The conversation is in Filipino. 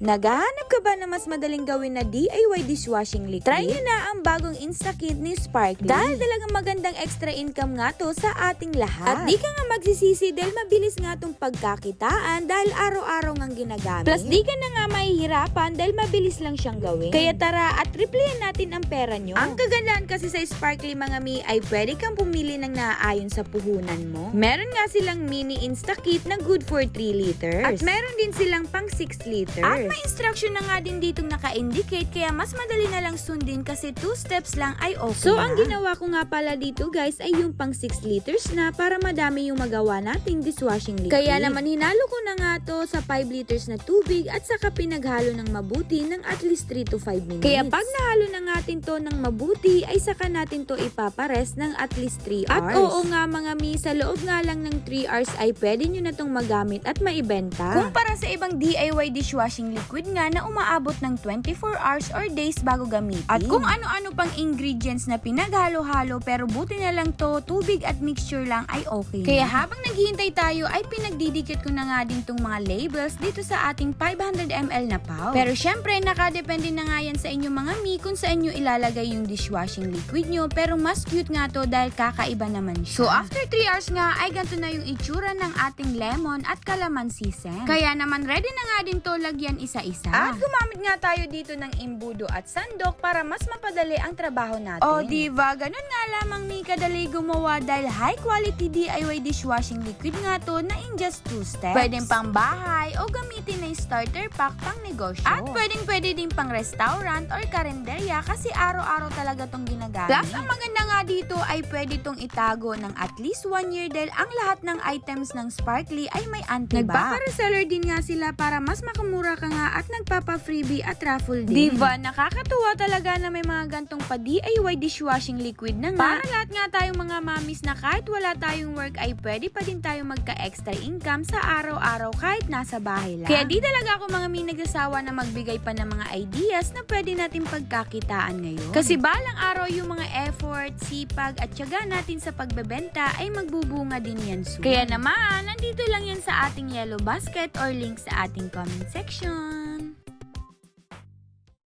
Naghahanap ka ba na mas madaling gawin na DIY dishwashing liquid? Try nyo na ang bagong Instakit ni Sparkly. Dahil talagang magandang extra income nga to sa ating lahat. At di ka nga magsisisi dahil mabilis nga tong pagkakitaan dahil araw-araw ngang ginagamit. Plus di ka na nga mahihirapan dahil mabilis lang siyang gawin. Kaya tara at replyan natin ang pera nyo. Ang kagandahan kasi sa Sparkly mga mi ay pwede kang pumili ng naaayon sa puhunan mo. Meron nga silang mini Instakit na good for 3 liters. At meron din silang pang 6 liters. At may instruction na nga din ditong naka-indicate kaya mas madali na lang sundin kasi 2 steps lang ay okay So ang ginawa ko nga pala dito guys ay yung pang 6 liters na para madami yung magawa nating dishwashing liquid. Kaya naman hinalo ko na nga to sa 5 liters na tubig at saka pinaghalo ng mabuti ng at least 3 to 5 minutes. Kaya pag nahalo na natin to ng mabuti ay saka natin to ipapares ng at least 3 hours. At oo nga mga mi, sa loob nga lang ng 3 hours ay pwede nyo na tong magamit at maibenta. Kumpara sa ibang DIY dishwashing liquid nga na umaabot ng 24 hours or days bago gamitin. At kung ano-ano pang ingredients na pinaghalo-halo pero buti na lang to, tubig at mixture lang ay okay. Kaya habang naghihintay tayo ay pinagdidikit ko na nga din tong mga labels dito sa ating 500ml na pouch. Pero syempre, nakadepende na nga yan sa inyo mga mi kung saan nyo ilalagay yung dishwashing liquid nyo pero mas cute nga to dahil kakaiba naman siya. So after 3 hours nga ay ganito na yung itsura ng ating lemon at calamansi scent. Kaya naman ready na nga din to lagyan isa-isa. At gumamit nga tayo dito ng imbudo at sandok para mas mapadali ang trabaho natin. O diva, ganun nga lamang mi kadali gumawa dahil high quality DIY dishwashing liquid nga to na in just 2 steps. Pwedeng pang bahay o gamitin na starter pack pang negosyo. At pwedeng pwede din pang restaurant or karinderya kasi araw-araw talaga tong ginagamit. Plus, ang maganda nga dito ay pwede tong itago ng at least 1 year dahil ang lahat ng items ng Sparkly ay may antibac. Nagpapa-reseller din nga sila para mas makamura ka nga at nagpapa-freebie at raffle din. Diba, nakakatuwa talaga na may mga gantong pa DIY dishwashing liquid na nga. Para lahat nga tayong mga mamis na kahit wala tayong work ay pwede pa din tayo magka-extra income sa araw-araw kahit nasa bahay lang. Kaya di talaga ako mga may nagsasawa na magbigay pa ng mga ideas na pwede natin pagkakitaan ngayon. Kasi balang araw yung mga effort, sipag at tiyaga natin sa pagbebenta ay magbubunga din yan soon. Kaya naman, nandito lang yan sa ating yellow basket or link sa ating comment section.